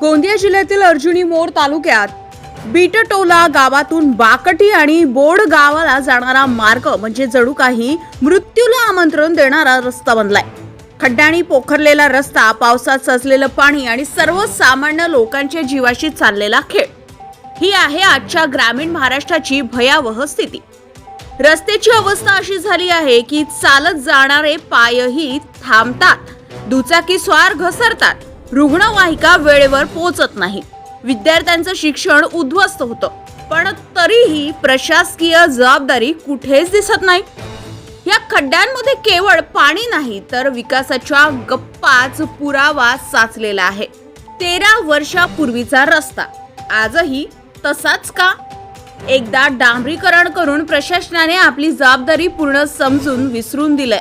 गोंदिया जिल्ह्यातील अर्जुनी मोर तालुक्यात बीटटोला गावातून बाकटी आणि बोड गावाला जाणारा मार्ग म्हणजे जणू काही मृत्यूला आमंत्रण देणारा रस्ता बनलाय. खड्ड्यांनी पोखरलेला रस्ता पावसात सजलेलं पाणी आणि सर्वसामान्य लोकांच्या जीवाशी चाललेला खेळ. ही आहे आजच्या ग्रामीण महाराष्ट्राची भयावह स्थिती. रस्त्याची अवस्था अशी झाली आहे की चालत जाणारे पायही थांबतात दुचाकी स्वार घसरतात. रुग्णवाहिका वेळेवर पोहोचत नाही. विद्यार्थ्यांचं शिक्षण उद्ध्वस्त होतं. पण तरीही प्रशासकीय जबाबदारी कुठेच दिसत नाही. या खड्ड्यांमध्ये केवळ पाणी नाही तर विकासाच्या गप्पाच पुरावा साचलेला आहे. तेरा वर्षापूर्वीचा रस्ता. आजही तसाच का? एकदा डांबरीकरण करून प्रशासनाने आपली जबाबदारी पूर्ण समजून विसरून दिलंय.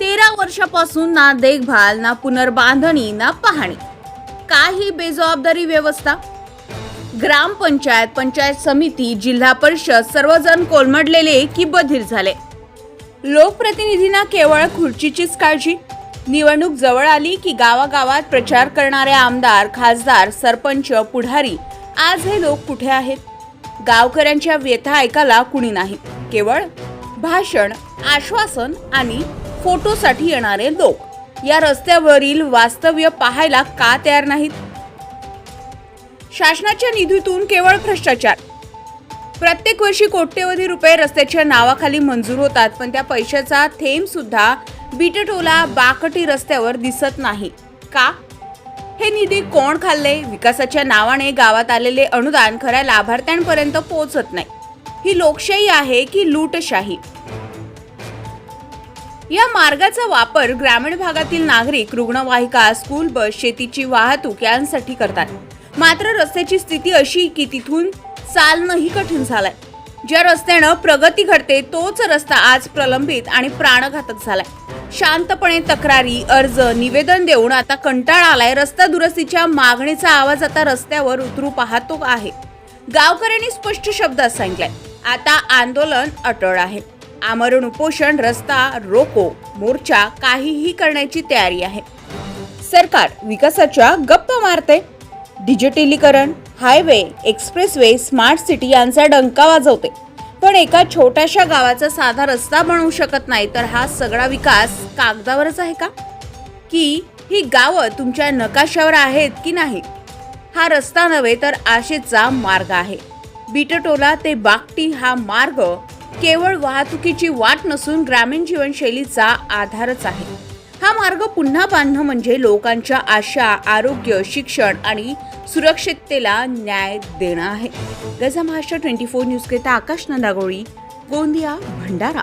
तेरा वर्षापासून ना देखभाल ना पुनर्बांधणी ना पाहणी. काही बेजबाबदारी व्यवस्था. ग्रामपंचायत पंचायत समिती जिल्हा परिषद सर्वजण कोलमडलेले की बधीर झाले. लोकप्रतिनिधींना केवळ खुर्चीचीच काळजी. निवडणूक जवळ आली की गावागावात प्रचार करणारे आमदार खासदार सरपंच पुढारी आज हे लोक कुठे आहेत? गावकऱ्यांच्या व्यथा ऐकायला कुणी नाही. केवळ भाषण आश्वासन आणि फोटोसाठी येणारे लोक. या रस्त्यावरील वास्तव्य पाहायला का तयार नाहीत? शासनाच्या निधीतून केवळ भ्रष्टाचार. प्रत्येक वर्षी कोट्यवधी रुपये रस्त्याच्या नावाखाली मंजूर होतात पण त्या पैशाचा थेंब सुद्धा बिटटोला बाकटी रस्त्यावर दिसत नाही. का? हे निधी कोण खाल्ले? विकासाच्या नावाने गावात आलेले अनुदान खऱ्या लाभार्थ्यांपर्यंत पोहोचत नाही. ही लोकशाही आहे की लूटशाही? या मार्गाचा वापर ग्रामीण भागातील नागरिक रुग्णवाहिका स्कूल बस शेतीची वाहतूक यांसाठी करतात. मात्र रस्त्याची स्थिती अशी की तिथून चालणंही कठीण झालंय. ज्या रस्त्यानं प्रगती घडते तोच रस्ता आज प्रलंबित आणि प्राणघातक झालाय. शांतपणे तक्रारी अर्ज निवेदन देऊन आता कंटाळा आलाय. रस्ता दुरुस्तीच्या मागणीचा आवाज आता रस्त्यावर उतरू पाहतो आहे. गावकऱ्यांनी स्पष्ट शब्दात सांगितलंय. आता आंदोलन अटळ आहे. आमरण उपोषण रस्ता रोको मोर्चा काहीही करण्याची तयारी आहे. सरकार विकासाच्या गप्पा मारते. डिजिटलीकरण हायवे एक्सप्रेसवे स्मार्ट सिटी यांचा डंका वाजवते. पण एका छोट्याशा गावाचा साधा रस्ता बनवू शकत नाही तर हा सगळा विकास कागदावरच आहे का? की ही गावं तुमच्या नकाशावर आहेत की नाही? हा रस्ता नव्हे तर आशेचा मार्ग आहे. बिटटोला ते बागटी हा मार्ग केवळ वाहतुकीची वाट नसून ग्रामीण जीवनशैलीचा आधारच आहे. हा मार्ग पुन्हा बांधणं म्हणजे लोकांच्या आशा आरोग्य शिक्षण आणि सुरक्षिततेला न्याय देणं आहे. गजा महाराष्ट्र ट्वेंटी फोर न्यूजकरिता आकाश नंदागोळी गोंदिया भंडारा.